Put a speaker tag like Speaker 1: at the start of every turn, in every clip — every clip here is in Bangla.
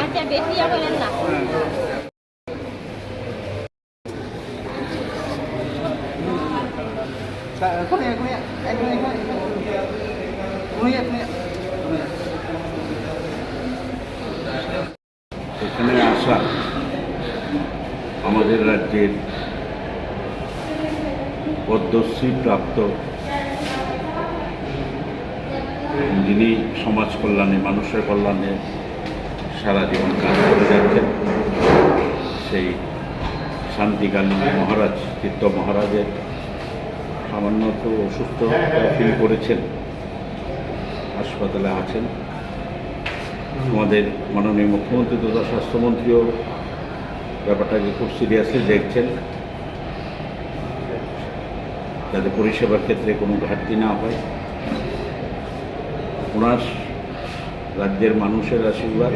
Speaker 1: আচ্ছা বেশি বলেন না।
Speaker 2: এখানে আসা আমাদের রাজ্যের পদ্মশ্রী প্রাপ্ত যিনি সমাজ কল্যাণে, মানুষের কল্যাণে সারা জীবন কাজ করে যাচ্ছেন, সেই শান্তিকালী মহারাজ চিত্ত মহারাজের সামান্য তো অসুস্থ ফিল করেছেন, হাসপাতালে আছেন। আমাদের মাননীয় মুখ্যমন্ত্রী তথা স্বাস্থ্যমন্ত্রীও ব্যাপারটাকে খুব সিরিয়াসলি দেখছেন। যাতে পরিষেবার ক্ষেত্রে কোনো ঘাটতি না হয়। ওনার রাজ্যের মানুষের আশীর্বাদ,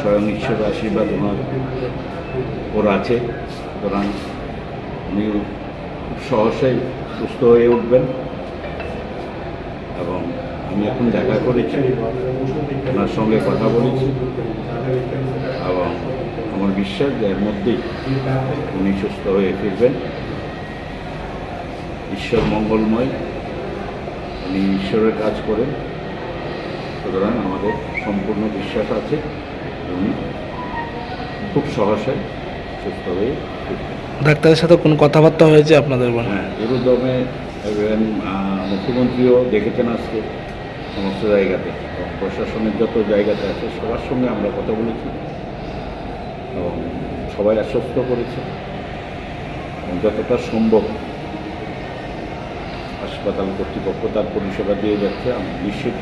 Speaker 2: স্বয়ং ঈশ্বরের আশীর্বাদ ওনার ওর আছে। সুতরাং উনি খুব সহসাই সুস্থ হয়ে উঠবেন। এবং আমি এখন দেখা করেছি, ওনার সঙ্গে কথা বলেছি। এবং আমার বিশ্বাস যে এর মধ্যেই উনি সুস্থ হয়ে ফিরবেন। ঈশ্বর মঙ্গলময়। উনি ঈশ্বরের কাজ করেন। সুতরাং আমাদের সম্পূর্ণ বিশ্বাস আছে। উনি খুব সহসায় সুস্থ হয়ে
Speaker 3: ডাক্তারের সাথে কোনো কথাবার্তা হয়েছে আপনাদের
Speaker 2: হ্যাঁ এরুদমে মুখ্যমন্ত্রীও দেখেছেন আজকে সমস্ত জায়গাতে প্রশাসনের যত জায়গাতে আছে সবার সঙ্গে আমরা কথা বলেছি। এবং সবাই আশ্বস্ত করেছে। এবং যতটা সম্ভব হাসপাতাল কর্তৃপক্ষ তার পরিষেবা দিয়ে যাচ্ছে। আমি নিশ্চিত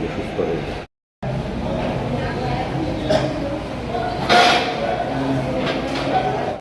Speaker 2: যে সুস্থ হয়ে যাবে।